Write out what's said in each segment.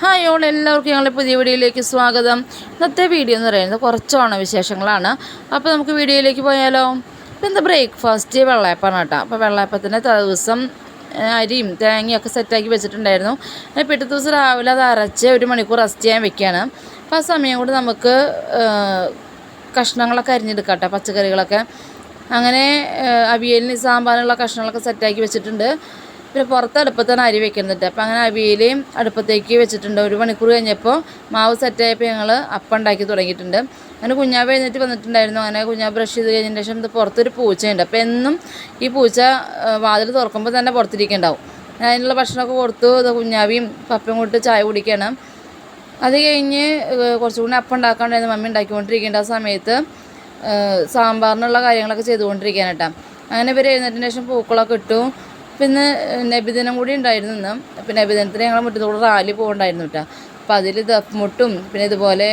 Hi all എല്ലാവർക്കും ഞങ്ങളുടെ പുതിയ വീഡിയോയിലേക്ക് സ്വാഗതം. ഇന്നത്തെ വീഡിയോ എന്ന് പറയുന്നത് കുറച്ച് ഓണവിശേഷങ്ങളാണ് അപ്പോൾ നമുക്ക് വീഡിയോയിലേക്ക് പോയാലോ? ഇപ്പം എന്താ ബ്രേക്ക്ഫാസ്റ്റ് വെള്ളയപ്പാണ് കേട്ടോ. അപ്പോൾ വെള്ളയപ്പത്തിന്റെ ദിവസം അരിയും തേങ്ങയൊക്കെ സെറ്റാക്കി വെച്ചിട്ടുണ്ടായിരുന്നു. പിറ്റേ ദിവസം രാവിലെ അത് അരച്ച് ഒരു മണിക്കൂർ റെസ്റ്റ് ചെയ്യാൻ വെക്കുകയാണ് അപ്പോൾ ആ സമയം കൊണ്ട് നമുക്ക് കഷ്ണങ്ങളൊക്കെ അരിഞ്ഞെടുക്കാം കേട്ടോ പച്ചക്കറികളൊക്കെ. അങ്ങനെ അവിയലിന് സാമ്പാറിനുള്ള കഷ്ണങ്ങളൊക്കെ സെറ്റാക്കി വെച്ചിട്ടുണ്ട്. പിന്നെ പുറത്ത് അടുപ്പത്താണ് അരി വെക്കുന്നുണ്ട് അപ്പോൾ അങ്ങനെ അവിയൽ അടുപ്പത്തേക്ക് വെച്ചിട്ടുണ്ട്. ഒരു മണിക്കൂർ കഴിഞ്ഞപ്പോൾ മാവ് സെറ്റായപ്പോൾ ഞങ്ങൾ അപ്പം ഉണ്ടാക്കി തുടങ്ങിയിട്ടുണ്ട്. അങ്ങനെ കുഞ്ഞാവ് എഴുന്നേറ്റ് വന്നിട്ടുണ്ടായിരുന്നു. അങ്ങനെ കുഞ്ഞാവ് ബ്രഷ് ചെയ്ത് കഴിഞ്ഞതിന് ശേഷം ഇത് പുറത്തൊരു പൂച്ചയുണ്ട്. അപ്പോൾ എന്നും ഈ പൂച്ച വാതിൽ തുറക്കുമ്പോൾ തന്നെ പുറത്തിരിക്കുന്നുണ്ടാവും അതിനുള്ള ഭക്ഷണമൊക്കെ കൊടുത്തു. കുഞ്ഞാവിയും പപ്പയും കൊണ്ട് ചായ കുടിക്കണം. അത് കഴിഞ്ഞ് കുറച്ചുകൂടി അപ്പം ഉണ്ടാക്കാണ്ടായിരുന്നു. മമ്മി ഉണ്ടാക്കിക്കൊണ്ടിരിക്കേണ്ട ആ സമയത്ത് സാമ്പാറിനുള്ള കാര്യങ്ങളൊക്കെ ചെയ്തുകൊണ്ടിരിക്കാനട്ടാ അങ്ങനെ ഇവർ എഴുന്നേറ്റിന് ശേഷം പൂക്കളൊക്കെ ഇട്ടു. പിന്നെ നബിദിനം കൂടി ഉണ്ടായിരുന്നു ഇന്ന്. അപ്പം നബിദിനത്തിന് ഞങ്ങൾ മുറ്റത്തോടെ റാലി പോകണ്ടായിരുന്നു കേട്ടോ. അപ്പം അതിൽ ദഫ്മുട്ടും പിന്നെ ഇതുപോലെ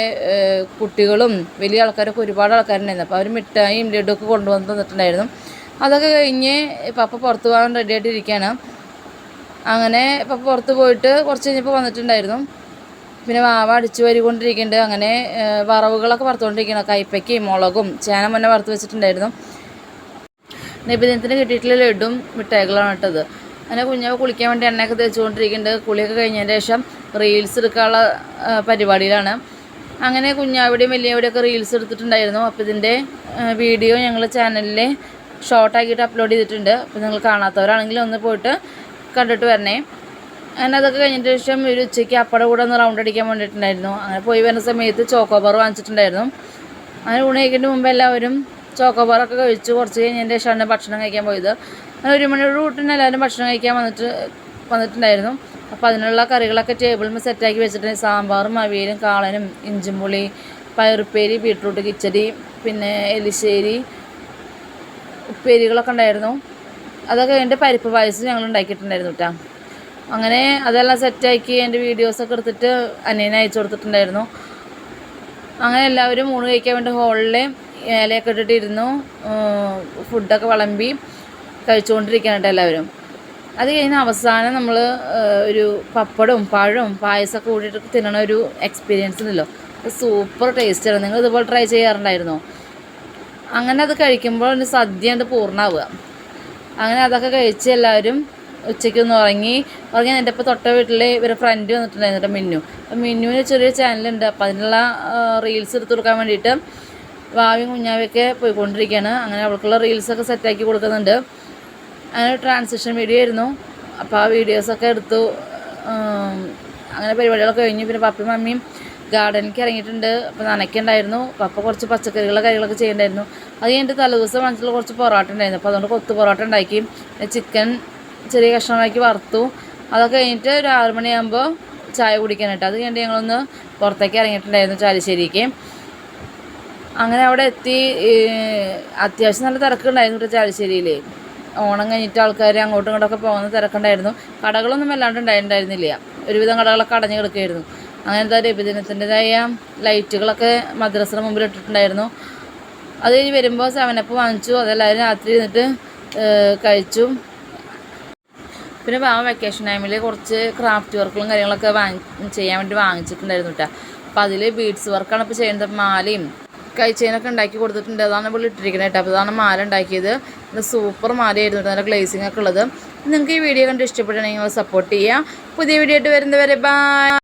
കുട്ടികളും വലിയ ആൾക്കാരൊക്കെ ഒരുപാട് ആൾക്കാരുണ്ടായിരുന്നു. അപ്പോൾ അവർ മിഠായിയും ലഡുവൊക്കെ കൊണ്ടുവന്ന് തന്നിട്ടുണ്ടായിരുന്നു. അതൊക്കെ കഴിഞ്ഞ് പപ്പ പുറത്ത് പോകാൻ റെഡി ആയിട്ടിരിക്കുകയാണ് അങ്ങനെ പപ്പ പുറത്ത് പോയിട്ട് കുറച്ച് കഴിഞ്ഞപ്പോൾ വന്നിട്ടുണ്ടായിരുന്നു. പിന്നെ വാവ അടിച്ചു വരികൊണ്ടിരിക്കുന്നുണ്ട് അങ്ങനെ വറവുകളൊക്കെ വറുത്തുകൊണ്ടിരിക്കണം കൈപ്പയ്ക്കും മുളകും ചേന മുന്നേ വറുത്ത് വെച്ചിട്ടുണ്ടായിരുന്നു. നബിദിനത്തിന് കിട്ടിയിട്ടുള്ള ലഡും മിഠായികളാണ് ഇട്ടത് അങ്ങനെ കുഞ്ഞാവ് കുളിക്കാൻ വേണ്ടി എണ്ണയൊക്കെ തേച്ചുകൊണ്ടിരിക്കുന്നുണ്ട്. കുളിയൊക്കെ കഴിഞ്ഞതിന് ശേഷം റീൽസ് എടുക്കാനുള്ള പരിപാടിയിലാണ്. അങ്ങനെ കുഞ്ഞാവിടെയും വലിയവിടെയൊക്കെ റീൽസ് എടുത്തിട്ടുണ്ടായിരുന്നു. അപ്പോൾ ഇതിന്റെ വീഡിയോ ഞങ്ങൾ ചാനലിൽ ഷോർട്ടാക്കിയിട്ട് അപ്ലോഡ് ചെയ്തിട്ടുണ്ട്. അപ്പോൾ നിങ്ങൾ കാണാത്തവരാണെങ്കിൽ ഒന്ന് പോയിട്ട് കണ്ടിട്ട് വരണേ. അങ്ങനെ അതൊക്കെ കഴിഞ്ഞിട്ട് ശേഷം ഒരു ഉച്ചയ്ക്ക് അപ്പടെ കൂടെ ഒന്ന് റൗണ്ട് അടിക്കാൻ വേണ്ടിയിട്ടുണ്ടായിരുന്നു. അങ്ങനെ പോയി വരുന്ന സമയത്ത് ചോക്കോബാർ വാങ്ങിച്ചിട്ടുണ്ടായിരുന്നു. അങ്ങനെ ഊണ് മുമ്പ് എല്ലാവരും ചോക്കോബാറൊക്കെ കഴിച്ച് കുറച്ച് കഴിഞ്ഞതിന്റെ ശേഷമാണ് ഭക്ഷണം കഴിക്കാൻ പോയത്. അങ്ങനെ ഒരു മണിയോട് കൂട്ടിന് എല്ലാവരും ഭക്ഷണം കഴിക്കാൻ വന്നിട്ട് വന്നിട്ടുണ്ടായിരുന്നു. അപ്പോൾ അതിനുള്ള കറികളൊക്കെ ടേബിളിൽ സെറ്റാക്കി വെച്ചിട്ടുണ്ട്. സാമ്പാറും അവിയലും കാളനും ഇഞ്ചിമ്പുളി പയറുപ്പേരി ബീട്രൂട്ട് കിച്ചടി പിന്നെ എലിശ്ശേരി ഉപ്പേരികളൊക്കെ ഉണ്ടായിരുന്നു. അതൊക്കെ എന്റെ പരിപ്പ് പായസം ഞങ്ങൾ ഉണ്ടാക്കിയിട്ടുണ്ടായിരുന്നു കേട്ടോ. അങ്ങനെ അതെല്ലാം സെറ്റാക്കി എന്റെ വീഡിയോസൊക്കെ എടുത്തിട്ട് അനിയനെ അയച്ചു കൊടുത്തിട്ടുണ്ടായിരുന്നു. അങ്ങനെ എല്ലാവരും ഊണ് കഴിക്കാൻ വേണ്ടി ഹോളിൽ ഇലയൊക്കെ ഇട്ടിട്ടിരുന്നു. ഫുഡൊക്കെ വിളമ്പി കഴിച്ചുകൊണ്ടിരിക്കുകയാണ് എല്ലാവരും. അത് കഴിഞ്ഞ് അവസാനം നമ്മൾ ഒരു പപ്പടവും പഴവും പായസമൊക്കെ കൂടിയിട്ട് തിന്നണ ഒരു എക്സ്പീരിയൻസ് ഉണ്ടല്ലോ. സൂപ്പർ ടേസ്റ്റാണ് നിങ്ങൾ ഇതുപോലെ ട്രൈ ചെയ്യാറുണ്ടായിരുന്നോ? അങ്ങനെ അത് കഴിക്കുമ്പോൾ സദ്യ ഉണ്ട് പൂർണമാവുക അങ്ങനെ അതൊക്കെ കഴിച്ച് എല്ലാവരും ഉച്ചയ്ക്കൊന്ന് ഉറങ്ങി. ഉറങ്ങി എന്റെ ഇപ്പോൾ തൊട്ട വീട്ടിൽ ഇവരെ ഫ്രണ്ട് വന്നിട്ടുണ്ടായിരുന്നു മിന്നു. മിന്നുവിന് ചെറിയൊരു ചാനലുണ്ട് അപ്പോൾ അതിനുള്ള റീൽസ് എടുത്ത് കൊടുക്കാൻ വേണ്ടിയിട്ട് ഭാവിയും കുഞ്ഞാവൊക്കെ പോയിക്കൊണ്ടിരിക്കുകയാണ്. അങ്ങനെ അവൾക്കുള്ള റീൽസൊക്കെ സെറ്റാക്കി കൊടുക്കുന്നുണ്ട്. അങ്ങനെ ട്രാൻസിഷൻ വീഡിയോ ആയിരുന്നു. അപ്പോൾ ആ വീഡിയോസൊക്കെ എടുത്തു. അങ്ങനെ പരിപാടികളൊക്കെ കഴിഞ്ഞു. പിന്നെ പപ്പയും മമ്മിയും ഗാർഡനിലേക്ക് ഇറങ്ങിയിട്ടുണ്ട്. അപ്പോൾ നനയ്ക്കുണ്ടായിരുന്നു പപ്പ കുറച്ച് പച്ചക്കറികളുടെ കാര്യങ്ങളൊക്കെ ചെയ്യണ്ടായിരുന്നു. അത് കഴിഞ്ഞിട്ട് തലേദിവസം മനസ്സിൽ കുറച്ച് പൊറോട്ട ഉണ്ടായിരുന്നു. അപ്പോൾ അതുകൊണ്ട് കൊത്തു പൊറോട്ട ഉണ്ടാക്കി. ചിക്കൻ ചെറിയ കഷ്ണമാക്കി വറുത്തു. അതൊക്കെ കഴിഞ്ഞിട്ട് ഒരു ആറ് മണിയാകുമ്പോൾ ചായ കുടിക്കാനായിട്ട് അത് കഴിഞ്ഞിട്ട് ഞങ്ങളൊന്ന് പുറത്തേക്ക് ഇറങ്ങിയിട്ടുണ്ടായിരുന്നു ചാലിശ്ശേരിക്ക്. അങ്ങനെ അവിടെ എത്തി അത്യാവശ്യം നല്ല തിരക്കുണ്ടായിരുന്നു കേട്ടോ ഓണം കഴിഞ്ഞിട്ട് ആൾക്കാർ അങ്ങോട്ടും ഇങ്ങോട്ടൊക്കെ പോകുന്ന തിരക്കുണ്ടായിരുന്നു. കടകളൊന്നും വല്ലാണ്ട് ഉണ്ടായിട്ടുണ്ടായിരുന്നില്ല ഒരുവിധം കടകളൊക്കെ അടഞ്ഞു കിടക്കുകയായിരുന്നു അങ്ങനത്തെ രവിദിനത്തിന്റെതായ ലൈറ്റുകളൊക്കെ മദ്രസിന് മുമ്പിൽ ഇട്ടിട്ടുണ്ടായിരുന്നു. അത് കഴിഞ്ഞ് വരുമ്പോൾ സെവനപ്പ് വാങ്ങിച്ചു. അതെല്ലാവരും രാത്രി ഇരുന്നിട്ട് കഴിച്ചു. പിന്നെ ആ വെക്കേഷൻ ടൈമിൽ കുറച്ച് ക്രാഫ്റ്റ് വർക്കുകളും കാര്യങ്ങളൊക്കെ വാങ്ങി ചെയ്യാൻ വേണ്ടി വാങ്ങിച്ചിട്ടുണ്ടായിരുന്നു കേട്ടോ. അപ്പോൾ അതിൽ ബീഡ്സ് വർക്കാണ് ഇപ്പോൾ ചെയ്യുന്നത്. മാലയും കൈച്ചെയിനൊക്കെ ഉണ്ടാക്കി കൊടുത്തിട്ടുണ്ട്. അതാണ് ഇവിടെ ഇട്ടിരിക്കുന്നത് കേട്ടോ. അപ്പോൾ അതാണ് മാല ഉണ്ടാക്കിയത്. സൂപ്പർ മാലയായിരുന്നു നല്ല ഗ്ലേസിംഗ് ഒക്കെ ഉള്ളത്. നിങ്ങൾക്ക് ഈ വീഡിയോ കണ്ട് ഇഷ്ടപ്പെട്ടാണെങ്കിൽ നിങ്ങൾ സപ്പോർട്ട് ചെയ്യുക. പുതിയ വീഡിയോ ആയിട്ട് വരുന്നവരെ ബൈ